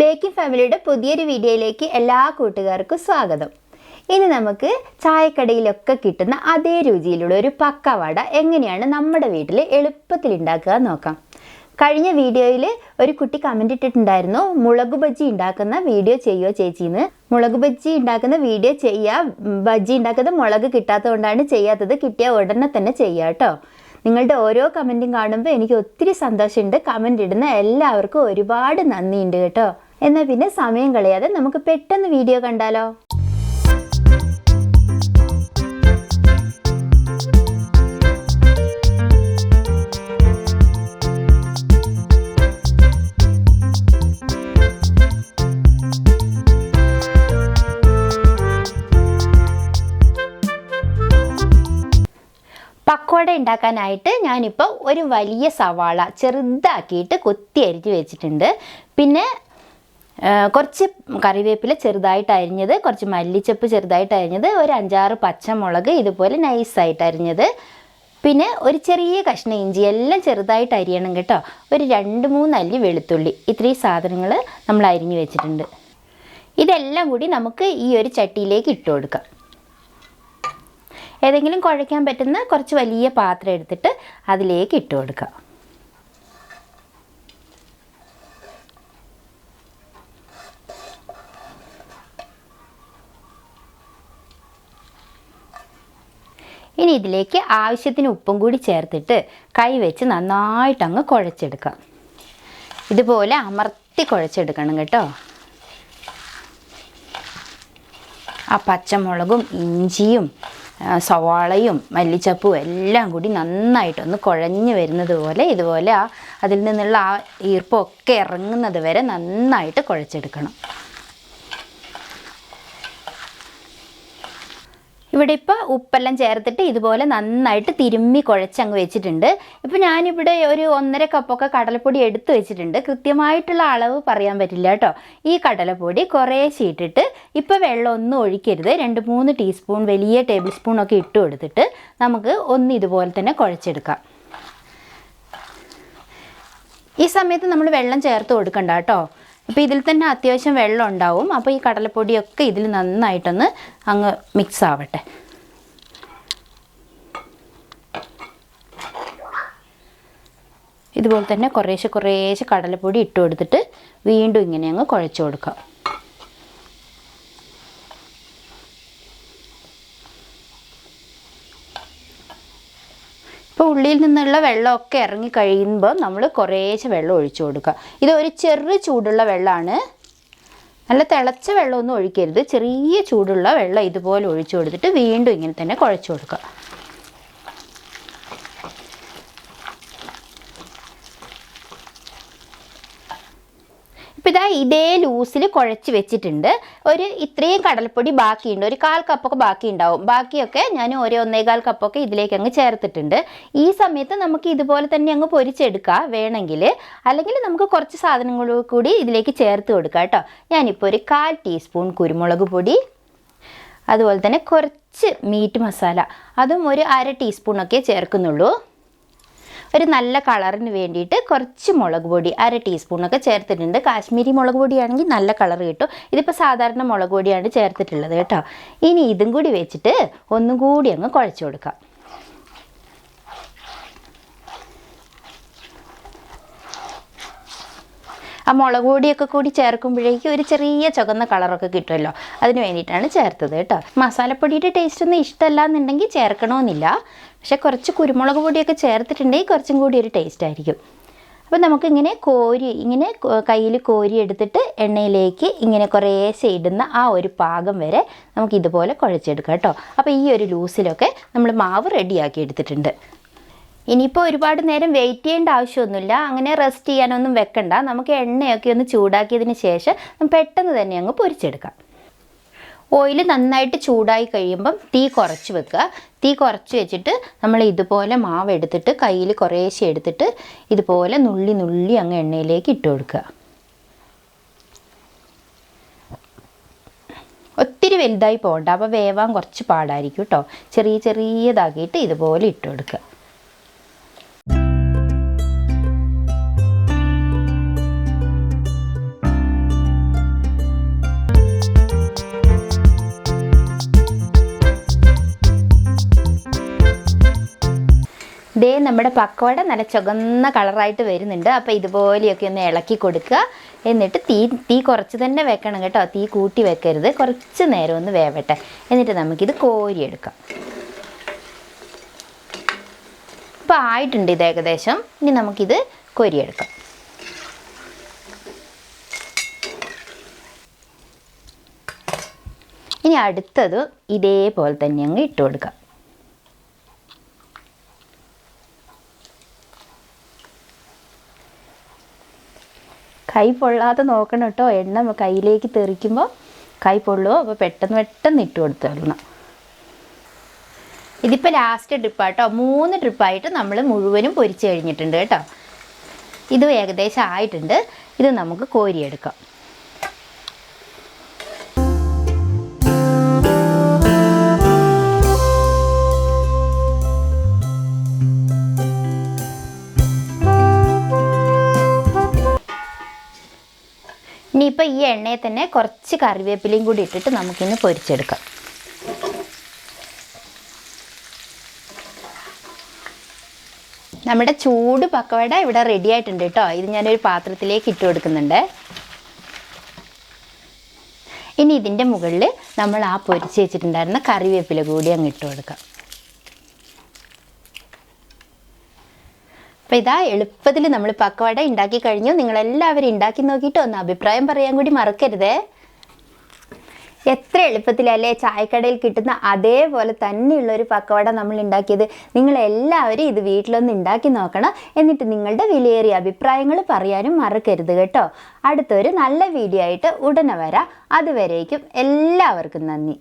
Baking ഫാമിലിയുടെ പുതിയൊരു വീഡിയോയിലേക്ക് എല്ലാ കൂട്ടുകാർക്കും സ്വാഗതം. ഇനി നമുക്ക് ചായക്കടയിലൊക്കെ കിട്ടുന്ന അതേ രുചിയിലുള്ള ഒരു പക്കവട എങ്ങനെയാണ് നമ്മുടെ വീട്ടിൽ എളുപ്പത്തിൽ ഉണ്ടാക്കുക നോക്കാം. കഴിഞ്ഞ വീഡിയോയിൽ ഒരു കുട്ടി കമന്റ് ഇട്ടിട്ടുണ്ടായിരുന്നു മുളക് ബജ്ജി ഉണ്ടാക്കുന്ന വീഡിയോ ചെയ്യുമോ ചേച്ചിന്ന്? മുളക് ബജ്ജി ഉണ്ടാക്കുന്ന വീഡിയോ ചെയ്യുക ബജ്ജി ഉണ്ടാക്കുന്നത് മുളക് കിട്ടാത്തതുകൊണ്ടാണ് ചെയ്യാത്തത്. കിട്ടിയ ഉടനെ തന്നെ ചെയ്യുക കേട്ടോ നിങ്ങളുടെ ഓരോ കമന്റും കാണുമ്പോൾ എനിക്ക് ഒത്തിരി സന്തോഷമുണ്ട്. കമന്റ് ഇടുന്ന എല്ലാവർക്കും ഒരുപാട് നന്ദിയുണ്ട് കേട്ടോ. എന്നാൽ പിന്നെ സമയം കളയാതെ നമുക്ക് പെട്ടെന്ന് വീഡിയോ കണ്ടാലോ? പക്കോട ഉണ്ടാക്കാനായിട്ട് ഞാനിപ്പോൾ ഒരു വലിയ സവാള ചെറുതാക്കിയിട്ട് കൊത്തി അരിഞ്ഞ് വെച്ചിട്ടുണ്ട്. പിന്നെ കുറച്ച് കറിവേപ്പില ചെറുതായിട്ട് അരിഞ്ഞത് കുറച്ച് മല്ലിച്ചപ്പ് ചെറുതായിട്ട് അരിഞ്ഞത് ഒരു അഞ്ചാറ് പച്ചമുളക് ഇതുപോലെ നൈസായിട്ട് അരിഞ്ഞത്. പിന്നെ ഒരു ചെറിയ കഷ്ണം ഇഞ്ചി എല്ലാം ചെറുതായിട്ട് അരിയണം കേട്ടോ. ഒരു രണ്ട് മൂന്ന് അല്ലി വെളുത്തുള്ളി. ഇത്രയും സാധനങ്ങൾ നമ്മൾ അരിഞ്ഞു വെച്ചിട്ടുണ്ട്. ഇതെല്ലാം കൂടി നമുക്ക് ഈ ഒരു ചട്ടിയിലേക്ക് ഇട്ട് കൊടുക്കാം. ഏതെങ്കിലും കുഴയ്ക്കാൻ പറ്റുന്ന കുറച്ച് വലിയ പാത്രം എടുത്തിട്ട് അതിലേക്ക് ഇട്ട് കൊടുക്കുക ഇനി ഇതിലേക്ക് ആവശ്യത്തിന് ഉപ്പും കൂടി ചേർത്തിട്ട് കൈ വെച്ച് നന്നായിട്ട് അങ്ങ് കുഴച്ചെടുക്കാം ഇതുപോലെ അമർത്തി കുഴച്ചെടുക്കണം കേട്ടോ. ആ പച്ചമുളകും ഇഞ്ചിയും സവാളയും മല്ലിച്ചപ്പും എല്ലാം കൂടി നന്നായിട്ടൊന്ന് കുഴഞ്ഞു വരുന്നത് പോലെ ഇതുപോലെ ആ അതിൽ നിന്നുള്ള ആ ഈർപ്പമൊക്കെ ഇറങ്ങുന്നത് വരെ നന്നായിട്ട് കുഴച്ചെടുക്കണം. ഇവിടെ ഇപ്പോൾ ഉപ്പെല്ലാം ചേർത്തിട്ട് ഇതുപോലെ നന്നായിട്ട് തിരുമ്മി കുഴച്ചങ്ങ് വെച്ചിട്ടുണ്ട്. ഇപ്പോൾ ഞാനിവിടെ ഒരു ഒന്നര കപ്പൊക്കെ കടലപ്പൊടി എടുത്തു വെച്ചിട്ടുണ്ട്. കൃത്യമായിട്ടുള്ള അളവ് പറയാൻ പറ്റില്ല കേട്ടോ. ഈ കടലപ്പൊടി കുറേശ്ശെ ഇട്ടിട്ട് ഇപ്പോൾ വെള്ളം ഒന്നും ഒഴിക്കരുത്. രണ്ട് മൂന്ന് ടീസ്പൂൺ വലിയ ടേബിൾ സ്പൂണൊക്കെ ഇട്ട് കൊടുത്തിട്ട് നമുക്ക് ഒന്ന് ഇതുപോലെ തന്നെ കുഴച്ചെടുക്കാം. ഈ സമയത്ത് നമ്മൾ വെള്ളം ചേർത്ത് കൊടുക്കണ്ട കേട്ടോ. അപ്പോൾ ഇതിൽ തന്നെ അത്യാവശ്യം വെള്ളം ഉണ്ടാവും. അപ്പോൾ ഈ കടലപ്പൊടിയൊക്കെ ഇതിൽ നന്നായിട്ടൊന്ന് അങ്ങ് മിക്സ് ആവട്ടെ. ഇതുപോലെ തന്നെ കുറേശ്ശെ കുറേശ്ശെ കടലപ്പൊടി ഇട്ട് കൊടുത്തിട്ട് വീണ്ടും ഇങ്ങനെ അങ്ങ് കുഴച്ച് കൊടുക്കാം. ഇപ്പോൾ ഉള്ളിയിൽ നിന്നുള്ള വെള്ളമൊക്കെ ഇറങ്ങി കഴിയുമ്പോൾ നമ്മൾ കുറേശ്ശെ വെള്ളം ഒഴിച്ചു കൊടുക്കുക. ഇത് ഒരു ചെറു ചൂടുള്ള വെള്ളമാണ്. നല്ല തിളച്ച വെള്ളമൊന്നും ഒഴിക്കരുത്. ചെറിയ ചൂടുള്ള വെള്ളം ഇതുപോലെ ഒഴിച്ചു കൊടുത്തിട്ട് വീണ്ടും ഇങ്ങനെ തന്നെ കുഴച്ചു കൊടുക്കുക. ഇതാ ഇതേ ലൂസിൽ കുഴച്ച് വെച്ചിട്ടുണ്ട്. ഒരു ഇത്രയും കടൽപ്പൊടി ബാക്കിയുണ്ട്. ഒരു കാൽ കപ്പൊക്കെ ബാക്കി ഉണ്ടാവും ബാക്കിയൊക്കെ ഞാൻ ഒരു ഒന്നേകാൽ കപ്പൊക്കെ ഇതിലേക്ക് അങ്ങ് ചേർത്തിട്ടുണ്ട്. ഈ സമയത്ത് നമുക്ക് ഇതുപോലെ തന്നെ അങ്ങ് പൊരിച്ചെടുക്കാം വേണമെങ്കിൽ. അല്ലെങ്കിൽ നമുക്ക് കുറച്ച് സാധനങ്ങൾ കൂടി ഇതിലേക്ക് ചേർത്ത് കൊടുക്കാം കേട്ടോ. ഞാനിപ്പോൾ ഒരു കാൽ ടീസ്പൂൺ കുരുമുളക് പൊടി അതുപോലെ തന്നെ കുറച്ച് മീറ്റ് മസാല അതും ഒരു അര ടീസ്പൂണൊക്കെ ചേർക്കുന്നുള്ളൂ. ഒരു നല്ല കളറിന് വേണ്ടിയിട്ട് കുറച്ച് മുളക് പൊടി അര ടീസ്പൂണൊക്കെ ചേർത്തിട്ടുണ്ട്. കാശ്മീരി മുളക് പൊടിയാണെങ്കിൽ നല്ല കളർ കിട്ടും. ഇതിപ്പോൾ സാധാരണ മുളക് പൊടിയാണ് ചേർത്തിട്ടുള്ളത് കേട്ടോ. ഇനി ഇതും കൂടി വെച്ചിട്ട് ഒന്നും കൂടി അങ്ങ് കുഴച്ച് കൊടുക്കാം. ആ മുളക് പൊടിയൊക്കെ കൂടി ചേർക്കുമ്പോഴേക്കും ഒരു ചെറിയ ചുവന്ന കളറൊക്കെ കിട്ടുമല്ലോ. അതിന് വേണ്ടിയിട്ടാണ് ചേർത്തത് കേട്ടോ. മസാലപ്പൊടിയുടെ ടേസ്റ്റ് ഒന്നും ഇഷ്ടമല്ല എന്നുണ്ടെങ്കിൽ ചേർക്കണമെന്നില്ല. പക്ഷെ കുറച്ച് കുരുമുളക് പൊടിയൊക്കെ ചേർത്തിട്ടുണ്ടെങ്കിൽ കുറച്ചും കൂടി ഒരു ടേസ്റ്റ് ആയിരിക്കും. അപ്പോൾ നമുക്കിങ്ങനെ കോരി ഇങ്ങനെ കയ്യിൽ കോരി എടുത്തിട്ട് എണ്ണയിലേക്ക് ഇങ്ങനെ കുറേശ്ശെ ഇടുന്ന ആ ഒരു പാകം വരെ നമുക്ക് ഇതുപോലെ കുഴച്ചെടുക്കാം കേട്ടോ. അപ്പോൾ ഈ ഒരു ലൂസിലൊക്കെ നമ്മൾ മാവ് റെഡിയാക്കി എടുത്തിട്ടുണ്ട്. ഇനിയിപ്പോൾ ഒരുപാട് നേരം വെയിറ്റ് ചെയ്യേണ്ട ആവശ്യമൊന്നുമില്ല. അങ്ങനെ റെസ്റ്റ് ചെയ്യാനൊന്നും വെക്കണ്ട. നമുക്ക് എണ്ണയൊക്കെ ഒന്ന് ചൂടാക്കിയതിന് ശേഷം പെട്ടെന്ന് തന്നെ അങ്ങ് പൊരിച്ചെടുക്കാം. ഓയിൽ നന്നായിട്ട് ചൂടായി കഴിയുമ്പം തീ കുറച്ച് വെക്കുക. തീ കുറച്ച് വെച്ചിട്ട് നമ്മൾ ഇതുപോലെ മാവ് എടുത്തിട്ട് കയ്യിൽ കുറേശ്ശെ എടുത്തിട്ട് ഇതുപോലെ നുള്ളി നുള്ളി അങ്ങ് എണ്ണയിലേക്ക് ഇട്ട് കൊടുക്കുക. ഒത്തിരി വലുതായി പോകണ്ട. അപ്പോൾ വേവാൻ കുറച്ച് പാടായിരിക്കും കേട്ടോ. ചെറിയ ചെറിയതാക്കിയിട്ട് ഇതുപോലെ ഇട്ട് കൊടുക്കുക. ദേ നമ്മുടെ പക്കവട നല്ല ചുവന്ന കളറായിട്ട് വരുന്നുണ്ട്. അപ്പോൾ ഇതുപോലെയൊക്കെ ഒന്ന് ഇളക്കി കൊടുക്കുക. എന്നിട്ട് തീ തീ കുറച്ച് തന്നെ വെക്കണം കേട്ടോ. തീ കൂട്ടി വെക്കരുത്. കുറച്ച് നേരം ഒന്ന് വേവട്ടെ. എന്നിട്ട് നമുക്കിത് കോരിയെടുക്കാം. ഇപ്പോൾ ആയിട്ടുണ്ട് ഇത് ഏകദേശം. ഇനി നമുക്കിത് കോരിയെടുക്കാം. ഇനി അടുത്തത് ഇതേപോലെ തന്നെ അങ്ങ് ഇട്ട് കൊടുക്കാം. കൈ പൊള്ളാതെ നോക്കണം കേട്ടോ. എണ്ണ കയ്യിലേക്ക് തെറിക്കുമ്പോൾ കൈ പൊള്ളുമോ അപ്പോൾ പെട്ടെന്ന് പെട്ടെന്ന് ഇട്ട് കൊടുത്തോളണം ഇതിപ്പോൾ ലാസ്റ്റ് ട്രിപ്പാട്ടോ മൂന്ന് ട്രിപ്പായിട്ട് നമ്മൾ മുഴുവനും പൊരിച്ച് കഴിഞ്ഞിട്ടുണ്ട് കേട്ടോ. ഇത് ഏകദേശം ആയിട്ടുണ്ട്. ഇത് നമുക്ക് കോരിയെടുക്കാം. ഇനിയിപ്പോൾ ഈ എണ്ണയിൽ തന്നെ കുറച്ച് കറിവേപ്പിലയും കൂടി ഇട്ടിട്ട് നമുക്കിന്ന് പൊരിച്ചെടുക്കാം. നമ്മുടെ ചൂട് പക്കവട ഇവിടെ റെഡി ആയിട്ടുണ്ട് കേട്ടോ. ഇത് ഞാനൊരു പാത്രത്തിലേക്ക് ഇട്ട് കൊടുക്കുന്നുണ്ട്. ഇനി ഇതിന്റെ മുകളിൽ നമ്മൾ ആ പൊരിച്ച് വെച്ചിട്ടുണ്ടായിരുന്ന കറിവേപ്പില കൂടി അങ്ങ് ഇട്ട് കൊടുക്കാം. അപ്പോൾ ഇതാ എളുപ്പത്തിൽ നമ്മൾ പക്കവട ഉണ്ടാക്കി കഴിഞ്ഞു. നിങ്ങളെല്ലാവരും ഉണ്ടാക്കി നോക്കിയിട്ട് ഒന്ന് അഭിപ്രായം പറയാൻ കൂടി മറക്കരുതേ. എത്ര എളുപ്പത്തിലല്ലേ ചായക്കടയിൽ കിട്ടുന്ന അതേപോലെ തന്നെയുള്ള ഒരു പക്കവട നമ്മൾ ഉണ്ടാക്കിയത് നിങ്ങളെല്ലാവരും ഇത് വീട്ടിലൊന്ന് ഉണ്ടാക്കി നോക്കണം. എന്നിട്ട് നിങ്ങളുടെ വിലയേറിയ അഭിപ്രായങ്ങൾ പറയാനും മറക്കരുത് കേട്ടോ. അടുത്തൊരു നല്ല വീഡിയോ ആയിട്ട് ഉടനെ വരാം. അതുവരേക്കും എല്ലാവർക്കും നന്ദി.